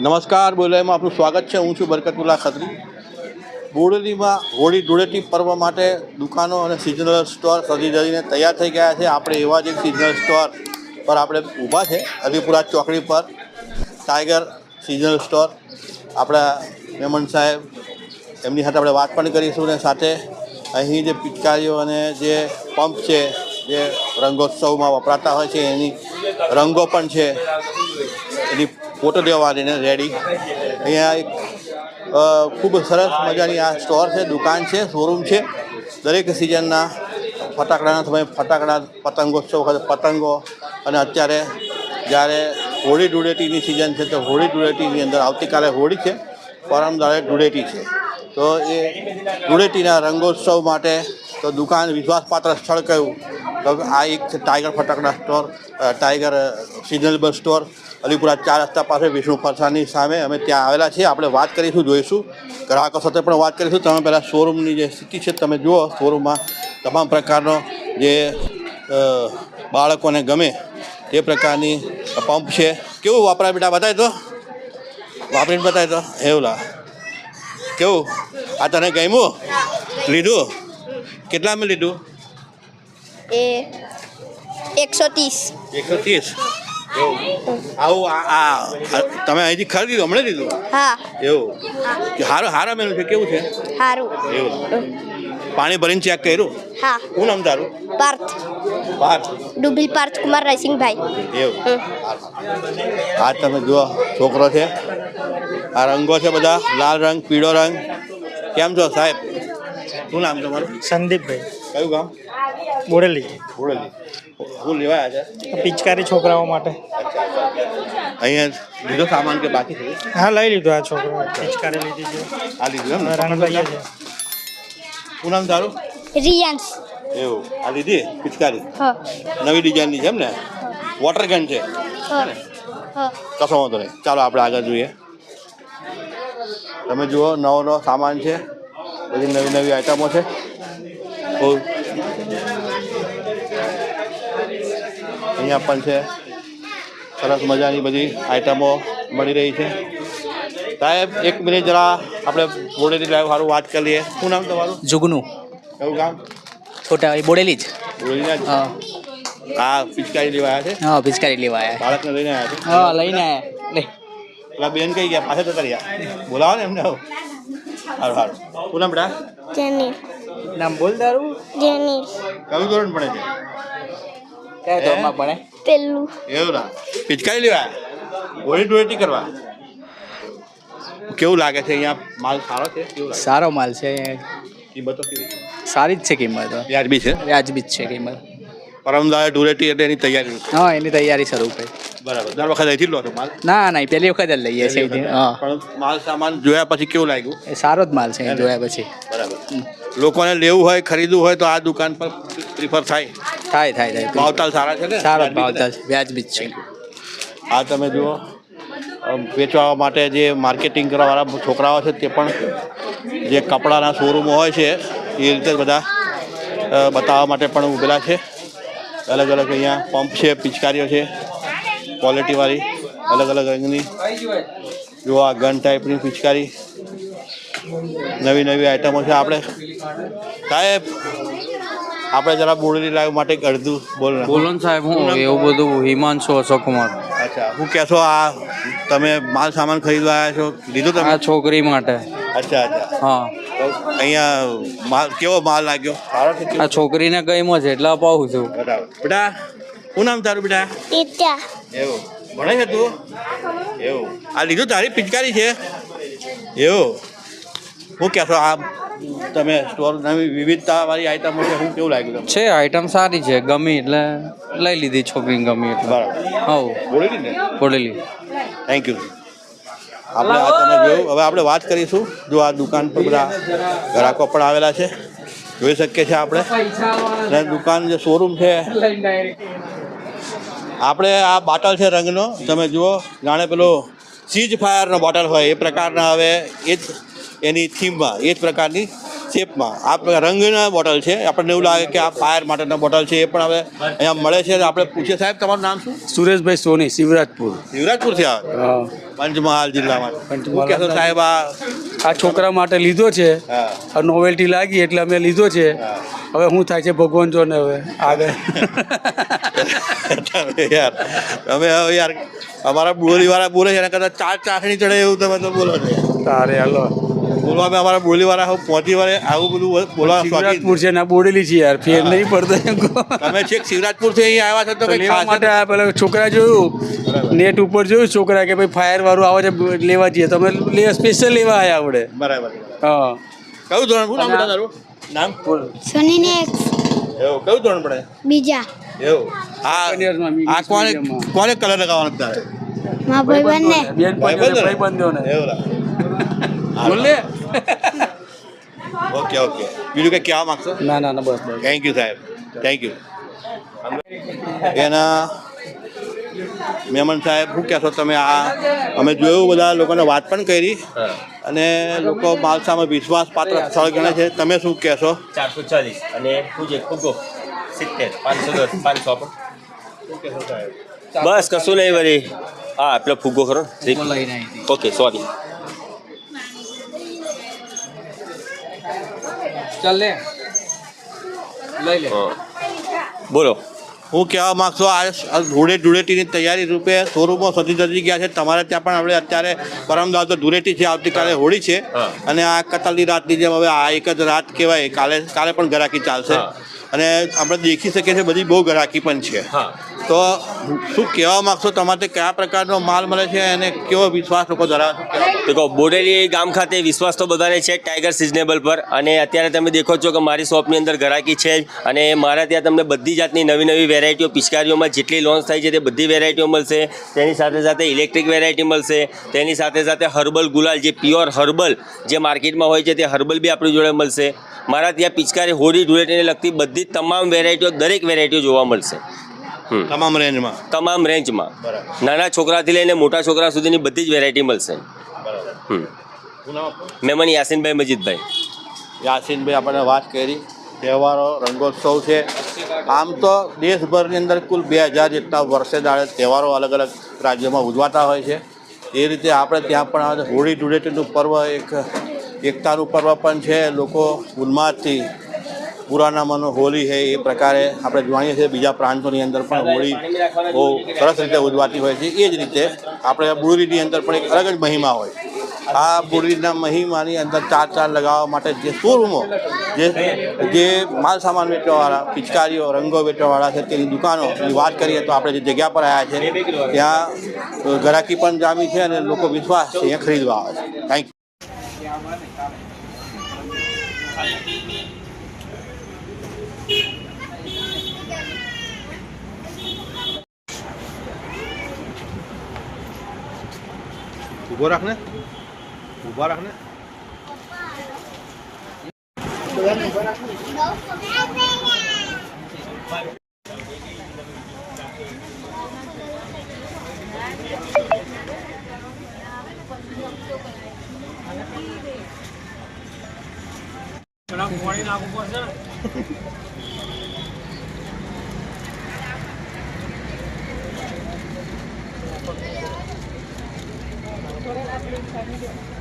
નમસ્કાર બોલાયમાં આપનું સ્વાગત છે. હું છું બરકતુલ્લા ખત્રી. બોડેલીમાં હોળી ધૂળેટી પર્વ માટે દુકાનો અને સિઝનલ સ્ટોર સજી જઈને તૈયાર થઈ ગયા છે. આપણે એવા જ એક સિઝનલ સ્ટોર પર આપણે ઊભા છે. અલીપુરા ચોકડી પર ટાઈગર સિઝનલ સ્ટોર આપણા મેમન સાહેબ, એમની સાથે આપણે વાત પણ કરીશું અને સાથે અહીં જે પિચકારીઓ અને જે પંપ છે, જે રંગોત્સવમાં વપરાતા હોય છે, એની રંગો પણ છે. એની ફોટો લેવાની ને રેડી અહીંયા એક ખૂબ સરસ મજાની આ સ્ટોર છે, દુકાન છે શોરૂમ છે. દરેક સિઝનના ફટાકડાના સમયે ફટાકડા પતંગોત્સવ વખતે પતંગો અને અત્યારે જ્યારે હોળી ધૂળેટીની સિઝન છે, તો હોળી ધૂળેટીની અંદર આવતીકાલે હોળી છે. પરમ ધૂળેટી છે. તો એ ધૂળેટીના રંગોત્સવ માટે તો દુકાન વિશ્વાસપાત્ર સ્થળ કયું? તો આ એક છે ટાઈગર ફટાકડા store tiger seasonable store. Alipura ચાર રસ્તા પાસે વિષ્ણુ ફરસાની સામે અમે ત્યાં આવેલા છીએ. આપણે વાત કરીશું, જોઈશું. ગ્રાહકો સાથે પણ વાત કરીશું. તમે પહેલાં શોરૂમની જે સ્થિતિ છે, તમે જુઓ, શોરૂમમાં તમામ પ્રકારનો જે બાળકોને ગમે તે પ્રકારની પંપ છે. કેવું વાપરાય બેટા બતાવી તો? વાપરીને બતાવી તો. એવું લા. કેવું? આ તને ગમ્યું? લીધું? કેટલામાં લીધું? એ એકસો ત્રીસ. એકસો ત્રીસ. આવું આ તમે અહીંથી ખરીદ્યું હમણાં લીધું? હા. એવું. હારું હારા મેનું છે કેવું છે? સારું એવું. પાણી ભરીને ચેક કર્યું? હા. શું નામ તારું? પાર્થ. પાર્થ. ડુબલી પાર્થ કુમાર રસિંગભાઈ એવું. હા આ તમે જુઓ છોકરો છે. આ રંગો છે બધા લાલ રંગ પીળો રંગ. કેમ છો સાહેબ? શું નામ તમારું? સંદીપભાઈ. કયું ગામ? બોડેલી. બોડેલી. શું લેવાયા છે પિચકારી છોકરાઓ માટે. અહીંયા લીધો સામાન કે બાકી છે હા લઈ લીધો આ છોકરો. પિચકારી લીધી છે. આ લીધું એમ ને રંગ છે. શું નામ તારું? રિયાન્સ એવું. આ લીધી? પિચકારી? હા. નવી ડિઝાઇનની છે એમ ને વોટર ગન છે? હા. હા. કશો વાંધો નહીં. ચાલો આપણે આગળ જોઈએ. તમે જુઓ નવો નવો સામાન છે. બધી નવી નવી આઈટમો છે. અહીંયા પણ છે. સરસ મજાની બધી આઈટમો મળી રહી છે. સાહેબ એક મિનિટ જરા આપણે બોડેલી લાઈવ સારું વાત કરી લઈએ. શું નામ તમારું? જુગનું. કયું ગામ? છોટા બોડેલી જ. બોડેલીના જ? હા. આ પિચકારી લેવા આવ્યા છે? હા પિચકારી લેવા આવ્યા બાળકને લઈને આવ્યા છે? હા લઈને આવ્યા લે. પેલા બેન કઈ ગયા? પાછા જતા રહ્યા. બોલાવો ને એમને સારું સારું શું નામ બેટા? જેની નામ બોલ તારું. જેની કયું ધોરણ ભણે છે? કયા ધોરણમાં ભણે? પેલું. એવું ના. પિચકારી લેવા? ઓળી ડોળી કરવા? કેવું લાગે છે અહીંયા? માલ સારો છે? કેવું લાગે? સારો માલ છે. કિંમતો કેવી સારી જ છે કિંમત. વ્યાજબી છે? વ્યાજબી જ છે કિંમત. પરમદાડે ધૂળેટી એટલે એની તૈયારી હા એની તૈયારી શરૂ કરી બરાબર. દર વખત અહીંથી જ લો છો માલ? ના ના પહેલી વખત જ લઈએ છીએ. હા પણ માલ સામાન જોયા પછી કેવું લાગ્યું? એ સારો જ માલ છે અહીં જોયા પછી. બરાબર. લોકોને લેવું હોય ખરીદવું હોય તો આ દુકાન પર પ્રિફર થાય. થાય થાય થાય. ભાવતાલ સારા છે ને? સારા ભાવતાલ? વ્યાજબી જ છે. આ તમે જુઓ વેચવા માટે જે માર્કેટિંગ કરવાવાળા છોકરાઓ છે તે પણ જે કપડાના શોરૂમો હોય છે એ રીતે બધા બતાવવા માટે પણ ઊભેલા છે. અલગ અલગ અહીંયા પંપ છે પિચકારીઓ છે. ક્વોલિટીવાળી અલગ અલગ રંગની. જો આ ગન ટાઈપની પિચકારી. નવી નવી આઈટમો છે. આપણે સાહેબ આપણે જરા બોડેલી લાઈવ માટે એક અડધું બોલ બોલો ને સાહેબ હું એવું બધું હિમાંશુ અશોક કુમાર અચ્છા હું કહેશો આ તમે માલ સામાન ખરીદવા આવ્યા છો? લીધો તમે? આ છોકરી માટે. અચ્છા અચ્છા. હા. અહીંયા માલ કેવો માલ લાગ્યો? આ છોકરીને કઈમાં છે એટલે અપાવું છું. બરાબર. બેટા શું નામ તારું બેટા? ઈત્યા એવું. ભણે છે તું? એવું. આ લીધું તારી પિચકારી છે? એવું. હું કહેશો આ તમે સ્ટોર નવી વિવિધતા વાળી આઈટમો છે હું કેવું લાગ્યું છે આઈટમ સારી છે ગમી એટલે લઈ લીધી છોકરી ગમી એટલે. બરાબર. હવ. બોલેલી ને? બોલેલી. થેન્ક યુ આપણે આ તમે જોયું હવે આપણે વાત કરીશું. જો આ દુકાન પર બધા ગ્રાહકો પણ આવેલા છે જોઈ શકીએ છીએ આપણે. દુકાન જે શોરૂમ છે આપણે આ બોટલ છે રંગનો. તમે જુઓ જાણે પેલો સીજ ફાયરનો બોટલ હોય એ પ્રકારના હવે એ જ એની થીમમાં એ જ પ્રકારની શેપમાં. આ રંગના બોટલ છે. આપણને એવું લાગે કે આ ફાયર માટેના બોટલ છે એ પણ હવે અહીંયા મળે છે. આપણે પૂછીએ સાહેબ તમારું નામ શું? સુરેશભાઈ સોની શિવરાજપુર. શિવરાજપુરથી આવે? પંચમહાલ જિલ્લામાં. પંચમહાલ. સાહેબ આ આ છોકરા માટે લીધો છે. આ નોવેલ્ટી લાગી એટલે અમે લીધો છે. હવે શું થાય છે ભગવાન જોને હવે આગળ. યાર તમે હવે યાર અમારા બોલીવાળા બોલે છે એના કરતાં ચાર ચાખણી ચડે એવું તમે તો બોલો છો. તારે હાલો. બોલવા અમારા બોલીવાળા હવે પહોંચી વાળે આવું બધું બોલવા શિવરાજપુર છે ને બોડેલી છે યાર ફેર નહીં પડતો. તમે છેક શિવરાજપુરથી અહીં આવ્યા છો તો લેવા માટે પેલા છોકરા જોયું નેટ ઉપર જોયું છોકરા કે ભાઈ ફાયર વાળું આવે છે લેવા જઈએ. તમે લેવા સ્પેશિયલ લેવા આવ્યા આપણે બરાબર હા. કયું ધોરણ નામ? સોનીને એક. એવું કયું ધોરણ પડે બીજા. એવું. આ આ કોને. કોને કલર લગાવવાનો તારે? મા ભાઈબંધો ને? ભાઈબંધોને એવું. લાગે. Okay okay. બીજું કંઈ કહેવા માગશો? ના ના ના બસ બસ. થેન્ક યુ સાહેબ. થેન્ક યુ એના મહેમાન સાહેબ શું કહેશો તમે આ અમે જોયું બધા લોકોને વાત પણ કરી. અને લોકો માલસામાં વિશ્વાસ પાત્ર સ્થળ ગણે છે. તમે શું કહેશો? ચારસો ચાલીસ અને પૂજે ફૂગો સિત્તેર પાંચસો દસ પાંચસો બસ કશું નહીં વળી. હા પેલો ફૂગો ખરો. Okay sorry. ચાલ લે. લઈ લે. બોલો. હું કહેવા માગશો આ ધૂળે ધૂળેટીની તૈયારી રૂપે શોરૂમો સજી સજી ગયા છે. તમારે ત્યાં પણ આપણે અત્યારે પરમદાવ તો ધૂળેટી છે આવતીકાલે હોળી છે. અને આ કતલની રાતની જેમ હવે આ એક જ રાત કહેવાય કાલે કાલે પણ ગરાકી ચાલશે. અને આપણે દેખી શકીએ છીએ બધી બહુ ગરાકી પણ છે. હા. તો શું કહેવા માગશો? તમારે કયા પ્રકારનો માલ મળે છે અને કેવો વિશ્વાસ લોકો ધરાવે છે? દેખો, બોડેલી ગામ ખાતે વિશ્વાસ તો બધાને છે, ટાઈગર સિઝનેબલ પર. અને અત્યારે તમે દેખો છો કે મારી શોપની અંદર ઘરાકી છે અને મારા ત્યાં તમને બધી જાતની નવી નવી વેરાયટીઓ, પિચકારીઓમાં જેટલી લોન્ચ થાય છે તે બધી વેરાયટીઓ મળશે. તેની સાથે સાથે ઇલેક્ટ્રિક વેરાયટી મળશે. તેની સાથે સાથે હર્બલ ગુલાલ, જે પ્યોર હર્બલ જે માર્કેટમાં હોય છે તે હર્બલ બી આપણી જોડે મળશે. મારા ત્યાં પિચકારી હોડી ધૂળેટીને લગતી બધી તમામ વેરાયટીઓ, દરેક વેરાયટીઓ જોવા મળશે. તમામ રેન્જમાં તમામ રેન્જમાં. નાના છોકરાથી લઈને મોટા છોકરા સુધીની બધી જ વેરાયટી મળશે. મહેમાન યાસીનભાઈ મજીદભાઈ. યાસીનભાઈ આપણને વાત કરી. તહેવારો રંગોત્સવ છે. આમ તો દેશભરની અંદર કુલ બે હજાર જેટલા વર્ષે દાડે તહેવારો અલગ અલગ રાજ્યોમાં ઉજવાતા હોય છે. એ રીતે આપણે ત્યાં પણ આવે હોળી ધૂળેટીનું પર્વ એક એકતાનું પર્વ પણ છે. લોકો ઉન્માદથી પુરાના હોળી છે એ પ્રકારે આપણે જાણીએ છીએ. બીજા પ્રાંતોની અંદર પણ હોળી બહુ સરસ રીતે ઉજવાતી હોય છે. એ જ રીતે આપણે બુરડીની અંદર પણ એક અલગ જ મહિમા હોય. આ બુરડીના મહિમાની અંદર ચાર ચાર લગાવવા માટે જે શોરૂમો જે જે માલ સામાન વેચવાવાળા, પિચકારીઓ, રંગો વેચવાવાળા છે, તેની દુકાનોની વાત કરીએ તો આપણે જે જગ્યા પર આવ્યા છે, ત્યાં ગરાકી પણ જામી છે અને લોકો વિશ્વાસ છે, અહીંયા ખરીદવા આવે છે. થેન્ક યુ ઊભો રાખને ઊભા રાખને પાણી નાખવું પડશે time to do it.